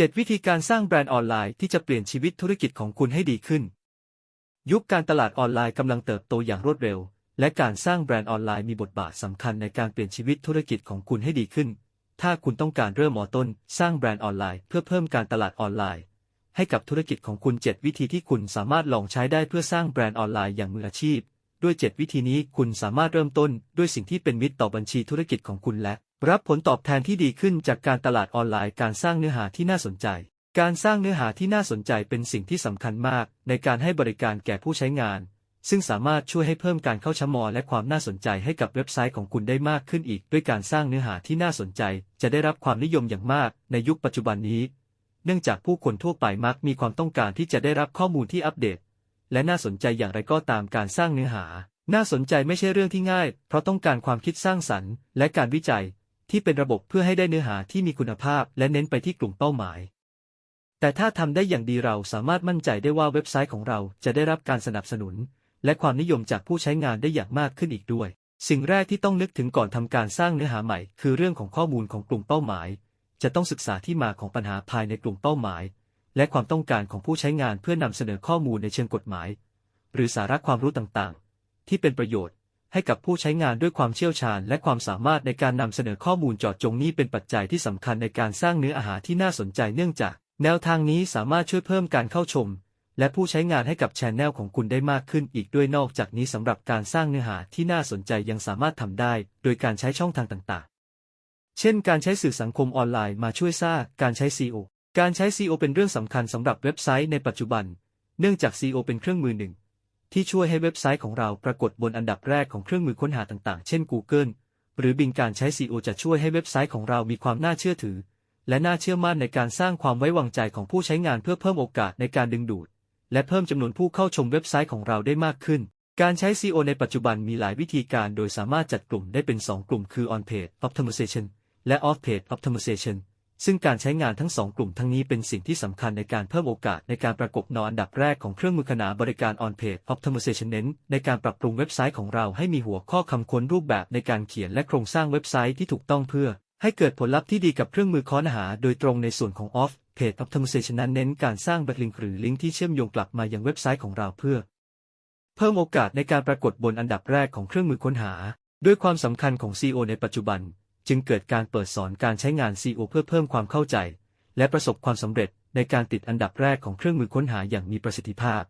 7 วิธีการสร้างแบรนด์ออนไลน์ที่จะเปลี่ยนชีวิตธุรกิจของคุณให้ดีขึ้น ยุคการตลาดออนไลน์กำลังเติบโตอย่างรวดเร็ว และการสร้างแบรนด์ออนไลน์มีบทบาทสำคัญในการเปลี่ยนชีวิตธุรกิจของคุณให้ดีขึ้น ถ้าคุณต้องการเริ่มมอต้น สร้างแบรนด์ออนไลน์เพื่อเพิ่มการตลาดออนไลน์ ให้กับธุรกิจของคุณ 7 วิธีที่คุณสามารถลองใช้ได้เพื่อสร้างแบรนด์ออนไลน์อย่างมืออาชีพ ด้วย 7 วิธีนี้คุณสามารถเริ่มต้นด้วยสิ่งที่เป็นมิตรต่อบัญชีธุรกิจของคุณและ รับผลตอบแทนที่ดีขึ้นจากการตลาดออนไลน์การสร้างเนื้อหาที่น่าสนใจ การสร้างเนื้อหาที่น่าสนใจเป็นสิ่งที่สำคัญมากในการให้บริการแก่ผู้ใช้งาน ซึ่งสามารถช่วยให้เพิ่มการเข้าชมอและความน่าสนใจให้กับเว็บไซต์ของคุณได้มากขึ้นอีก ด้วยการสร้างเนื้อหาที่น่าสนใจ จะได้รับความนิยมอย่างมากในยุคปัจจุบันนี้ เนื่องจากผู้คนทั่วไปมักมีความต้องการที่จะได้รับข้อมูลที่อัปเดต และน่าสนใจอย่างไรก็ตามการสร้างเนื้อหา น่าสนใจไม่ใช่เรื่องที่ง่าย เพราะต้องการความคิดสร้างสรรค์ และการวิจัย ที่เป็นระบบเพื่อให้ได้เนื้อหาที่มีคุณภาพ และเน้นไปที่กลุ่มเป้าหมาย แต่ถ้าทำได้อย่างดีเราสามารถมั่นใจได้ว่าเว็บไซต์ของเราจะได้รับการสนับสนุน และความนิยมจากผู้ใช้งานได้อย่างมากขึ้นอีกด้วย สิ่งแรกที่ต้องนึกถึงก่อนทำการสร้างเนื้อหาใหม่ คือเรื่องของข้อมูลของกลุ่มเป้าหมาย จะต้องศึกษาที่มาของปัญหาภายในกลุ่มเป้าหมาย และความต้องการของผู้ใช้งานเพื่อนำเสนอข้อมูลในเชิงกฎหมาย หรือสาระความรู้ต่างๆ ที่เป็นประโยชน์ ให้กับผู้ใช้งานด้วยความเชี่ยวชาญ และความสามารถในการนำเสนอข้อมูลจาะจงนี้เป็นปัจจัยที่สำคัญในการสร้างเนื้ออาหารที่น่าสนใจเนื่องจาก แนวทางนี้สามารถช่วยเพิ่มการเข้าชม และผู้ใช้งานให้กับช anel ของคุณได้มากขึ้นอีกด้วยนอกจากนี้สำหรับการสร้างเนื้อหาที่น่าสนใจยังสามารถทำได้ โดยการใช้ช่องทางต่างๆ เช่น การใช้สื่อสังคมออนไลน์มาช่วยสร้างการใช้ SEO การใช้ SEO เป็นเรื่องสำคัญสำหรับเว็บไซต์ในปัจจุบัน เนื่องจาก SEO เป็นเครื่องมือหนึ่ง ที่ช่วยให้เว็บไซต์ของเราปรากฏบนอันดับแรกของเครื่องมือค้นหาต่างๆ เช่น Google หรือ Bing การใช้ SEO จะช่วยให้เว็บไซต์ของเรามีความน่าเชื่อถือ และน่าเชื่อมั่นในการสร้างความไว้วางใจของผู้ใช้งานเพื่อเพิ่มโอกาสในการดึงดูด และเพิ่มจำนวนผู้เข้าชมเว็บไซต์ของเราได้มากขึ้น การใช้ SEO ในปัจจุบันมีหลายวิธีการโดยสามารถจัดกลุ่มได้เป็น 2 กลุ่มคือ On Page Optimization และ Off Page Optimization ซึ่งการใช้งานทั้งสองกลุ่มทั้งนี้เป็นสิ่งที่สำคัญในการเพิ่มโอกาสในการประกบนออันดับแรกของเครื่องมือขนาบริการ On Page Optimization เน้นในการปรับปรุงเว็บไซต์ของเราให้มีหัวข้อคำค้นรูปแบบในการเขียนและโครงสร้างเว็บไซต์ที่ถูกต้องเพื่อ ให้เกิดผลลัพธ์ที่ดีกับเครื่องมือค้นหา โดยตรงในส่วนของ Off Page Optimization นั้นเน้นการสร้าง backlink หรือลิงก์ที่เชื่อมโยงกลับมายังเว็บไซต์ของเราเพื่อ เพิ่มโอกาสในการปรากฏบนอันดับแรกของเครื่องมือค้นหา ด้วยความสำคัญของ SEO ในปัจจุบัน จึงเกิดการเปิดสอนการใช้งาน SEO เพื่อเพิ่มความเข้าใจ และประสบความสำเร็จในการติดอันดับแรกของเครื่องมือค้นหาอย่างมีประสิทธิภาพ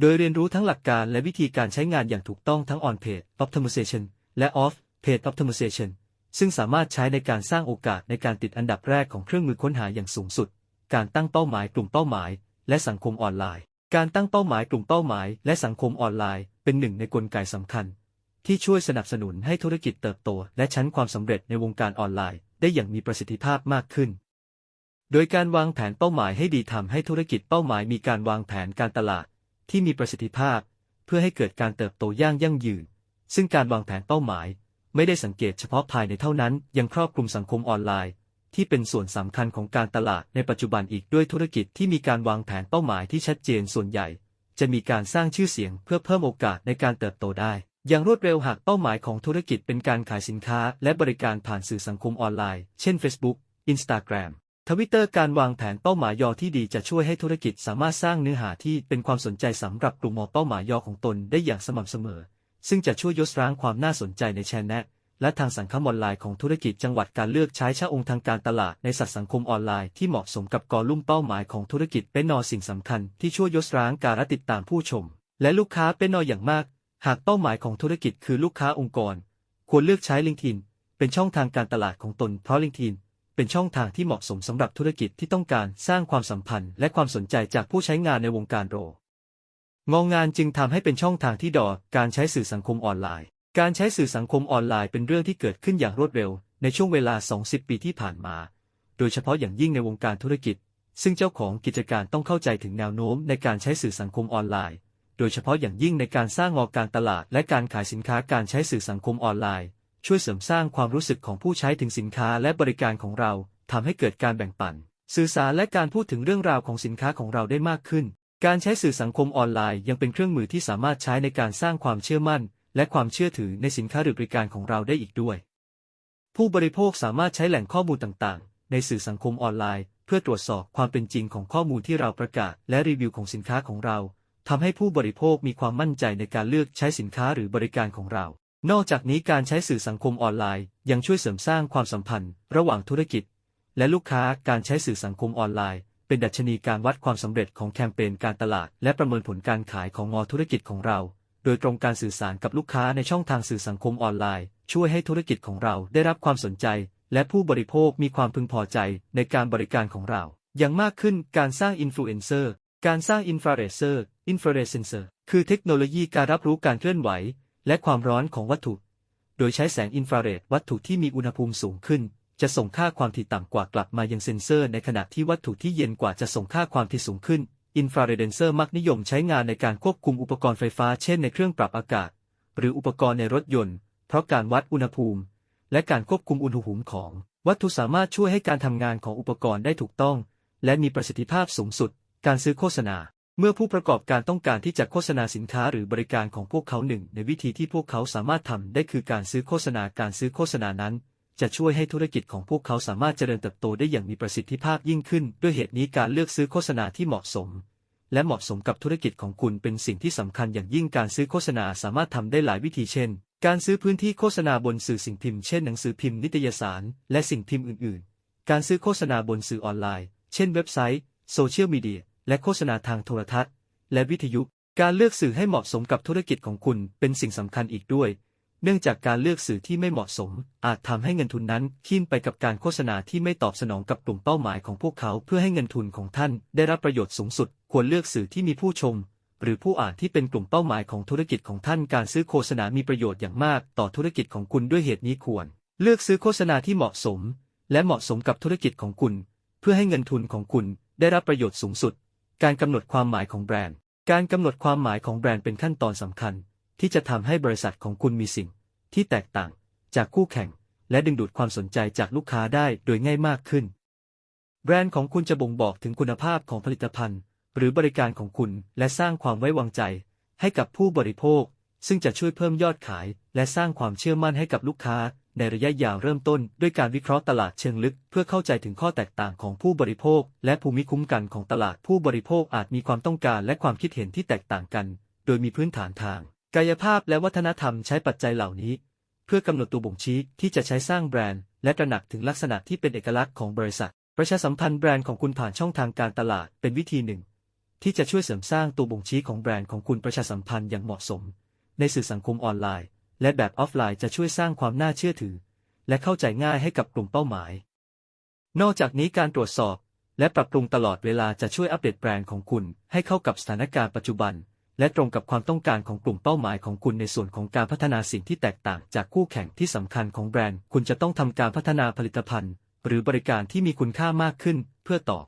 โดยเรียนรู้ทั้งหลักการและวิธีการใช้งานอย่างถูกต้องทั้ง on page optimization และ off page optimization ซึ่งสามารถใช้ในการสร้างโอกาสในการติดอันดับแรกของเครื่องมือค้นหาอย่างสูงสุด การตั้งเป้าหมายกลุ่มเป้าหมาย และสังคมออนไลน์ การตั้งเป้าหมายกลุ่มเป้าหมาย และสังคมออนไลน์ เป็นหนึ่งในกลไกสำคัญ ที่ช่วยสนับสนุนให้ธุรกิจเติบโต และชั้นความสำเร็จในวงการออนไลน์ ได้อย่างมีประสิทธิภาพมากขึ้น โดยการวางแผนเป้าหมายให้ดีทำให้ธุรกิจเป้าหมายมีการวางแผนการตลาด ที่มีประสิทธิภาพ เพื่อให้เกิดการเติบโตย่างยั่งยืน ซึ่งการวางแผนเป้าหมาย ไม่ได้สังเกตเฉพาะภายในเท่านั้น ยังครอบคลุมสังคมออนไลน์ ที่เป็นส่วนสำคัญของการตลาดในปัจจุบันอีกด้วยธุรกิจที่มีการวางแผนเป้าหมายที่ชัดเจนส่วนใหญ่ จะมีการสร้างชื่อเสียงเพื่อเพิ่มโอกาสในการเติบโตได้ อย่างรวดเร็วหากเป้าหมายของธุรกิจเป็นการขายสินค้าและบริการผ่านสื่อสังคมออนไลน์ เช่น Facebook Instagram ทวิตเตอร์การวางแผนเป้าหมายยอที่ดีจะช่วยให้ธุรกิจสามารถสร้างเนื้อหาที่เป็นความสนใจสำหรับกลุ่มมองเป้าหมายยอของตนได้อย่างสม่ำเสมอ ซึ่งจะช่วยยกร้างความน่าสนใจในแชนแนลและทางสังคมออนไลน์ของธุรกิจจังหวัดการเลือกใช้ชาองค์ทางการตลาดในสัตว์สังคมออนไลน์ที่เหมาะสมกับกอลุ่มเป้าหมายของธุรกิจเป็นนอสิ่งสำคัญที่ช่วยยกร้างการติดตามผู้ชม และลูกค้าเป็นนออย่างมาก หากเป้าหมายของธุรกิจคือลูกค้าองค์กร ควรเลือกใช้ลิงก์อินเป็นช่องทางการตลาดของตน เพราะลิงก์อินเป็นช่องทางที่เหมาะสมสำหรับธุรกิจที่ต้องการสร้างความสัมพันธ์และความสนใจจากผู้ใช้งานในวงการโรงงานจึงทำให้เป็นช่องทางที่ดอการใช้สื่อสังคมออนไลน์ การใช้สื่อสังคมออนไลน์เป็นเรื่องที่เกิดขึ้นอย่างรวดเร็ว ในช่วงเวลา 20 ปีที่ผ่านมา โดยเฉพาะอย่างยิ่งในวงการธุรกิจ ซึ่งเจ้าของกิจการต้องเข้าใจถึงแนวโน้มในการใช้สื่อสังคมออนไลน์ ดยเฉพาะอย่างยิ่งในการสร้างงอการตลาด และการขายสินค้าการใช้สื่อสังคมออนไลน์ ช่วยเสริมสร้างความรู้สึกของผู้ใช้ถึงสินค้าและบริการของเราทำให้เกิดการแบ่งปัน สื่อสารและการพูดถึงเรื่องราวของสินค้าของเราได้มากขึ้น การใช้สื่อสังคมออนไลน์ยังเป็นเครื่องมือที่สามารถใช้ในการสร้างความเชื่อมั่น และความเชื่อถือในสินค้าหรือบริการของเราได้อีกด้วย ผู้บริโภคสามารถใช้แหล่งข้อมูลต่างๆ ในสื่อสังคมออนไลน์ เพื่อตรวจสอบความเป็นจริงของข้อมูลที่เราประกาศ และรีวิวของสินค้าของเรา ทำให้ผู้บริโภคมีความมั่นใจในการเลือกใช้สินค้าหรือบริการของเรา นอกจากนี้การใช้สื่อสังคมออนไลน์ ยังช่วยเสริมสร้างความสัมพันธ์ ระหว่างธุรกิจ และลูกค้าการใช้สื่อสังคมออนไลน์ เป็นดัชนีการวัดความสำเร็จของแคมเปญการตลาด และประเมินผลการขายของงอธุรกิจของเรา โดยตรงการสื่อสารกับลูกค้าในช่องทางสื่อสังคมออนไลน์ ช่วยให้ธุรกิจของเราได้รับความสนใจ และผู้บริโภคมีความพึงพอใจในการบริการของเรา อย่างมากขึ้นการสร้างอินฟลูเอนเซอร์ การสร้างอินฟราเรเซอร์อินฟราเรเซนเซอร์คือเทคโนโลยีการรับรู้การเคลื่อนไหว และความร้อนของวัตถุ โดยใช้แสงอินฟราเรดวัตถุที่มีอุณหภูมิสูงขึ้น จะส่งค่าความถี่ต่ำกว่ากลับมายังเซ็นเซอร์ ในขณะที่วัตถุที่เย็นกว่าจะส่งค่าความถี่สูงขึ้น อินฟราเรดเซนเซอร์มักนิยมใช้งานในการควบคุมอุปกรณ์ไฟฟ้าเช่นในเครื่องปรับอากาศ หรืออุปกรณ์ในรถยนต์ เพราะการวัดอุณหภูมิ และการควบคุมอุณหภูมิของ วัตถุสามารถช่วยให้การทำงานของอุปกรณ์ได้ถูกต้อง และมีประสิทธิภาพสูงสุด การซื้อโฆษณา เมื่อผู้ประกอบการต้องการที่จะโฆษณาสินค้าหรือบริการของพวกเขาหนึ่ง ในวิธีที่พวกเขาสามารถทำได้คือการซื้อโฆษณาการซื้อโฆษณานั้น จะช่วยให้ธุรกิจของพวกเขาสามารถเจริญเติบโตได้อย่างมีประสิทธิภาพยิ่งขึ้น ด้วยเหตุนี้การเลือกซื้อโฆษณาที่เหมาะสม และเหมาะสมกับธุรกิจของคุณเป็นสิ่งที่สำคัญอย่างยิ่งการซื้อโฆษณาสามารถทำได้หลายวิธีเช่น การซื้อพื้นที่โฆษณาบนสื่อสิ่งพิมพ์เช่นหนังสือพิมพ์นิตยสาร และสิ่งพิมพ์อื่น ๆ การซื้อโฆษณาบนสื่อออนไลน์ เช่น เว็บไซต์ โซเชียลมีเดีย และโฆษณาทางโทรทัศน์ และวิทยุ การเลือกสื่อให้เหมาะสมกับธุรกิจของคุณเป็นสิ่งสำคัญอีกด้วย เนื่องจากการเลือกสื่อที่ไม่เหมาะสม อาจทำให้เงินทุนนั้นขิ้นไปกับการโฆษณาที่ไม่ตอบสนองกับกลุ่มเป้าหมายของพวกเขาเพื่อให้เงินทุนของท่านได้รับประโยชน์สูงสุด ควรเลือกสื่อที่มีผู้ชมหรือผู้อ่านที่เป็นกลุ่มเป้าหมายของธุรกิจของท่านการซื้อโฆษณามีประโยชน์อย่างมากต่อธุรกิจของคุณด้วยเหตุนี้ควร เลือกซื้อโฆษณาที่เหมาะสม และเหมาะสมกับธุรกิจของคุณ เพื่อให้เงินทุนของคุณได้รับประโยชน์สูงสุด การกำหนดความหมายของแบรนด์ การกำหนดความหมายของแบรนด์เป็นขั้นตอนสำคัญ ที่จะทำให้บริษัทของคุณมีสิ่ง ที่แตกต่าง จากคู่แข่ง และดึงดูดความสนใจจากลูกค้าได้โดยง่ายมากขึ้น แบรนด์ของคุณจะบ่งบอกถึงคุณภาพของผลิตภัณฑ์ หรือบริการของคุณและสร้างความไว้วางใจ ให้กับผู้บริโภค ซึ่งจะช่วยเพิ่มยอดขาย และสร้างความเชื่อมั่นให้กับลูกค้า ในระยะยาวเริ่มต้นด้วยการวิเคราะห์ตลาดเชิงลึก เพื่อเข้าใจถึงข้อแตกต่างของผู้บริโภค และภูมิคุ้มกันของตลาดผู้บริโภคอาจมีความต้องการและความคิดเห็นที่แตกต่างกัน โดยมีพื้นฐานทาง กายภาพและวัฒนธรรมใช้ปัจจัยเหล่านี้ เพื่อกำหนดตัวบ่งชี้ที่จะใช้สร้างแบรนด์ และตระหนักถึงลักษณะที่เป็นเอกลักษณ์ของบริษัท ประชาสัมพันธ์แบรนด์ของคุณผ่านช่องทางการตลาดเป็นวิธีหนึ่ง ที่จะช่วยเสริมสร้างตัวบ่งชี้ของแบรนด์ของคุณประชาสัมพันธ์อย่างเหมาะสม ในสื่อสังคมออนไลน์ และแบบออฟไลน์จะช่วยสร้างความน่าเชื่อถือ และเข้าใจง่ายให้กับกลุ่มเป้าหมาย นอกจากนี้การตรวจสอบ และปรับปรุงตลอดเวลาจะช่วยอัปเดตแบรนด์ของคุณ ให้เข้ากับสถานการณ์ปัจจุบัน และตรงกับความต้องการของกลุ่มเป้าหมายของคุณในส่วนของการพัฒนาสิ่งที่แตกต่างจากคู่แข่งที่สำคัญของแบรนด์ คุณจะต้องทำการพัฒนาผลิตภัณฑ์ หรือบริการที่มีคุณค่ามากขึ้น เพื่อตอบ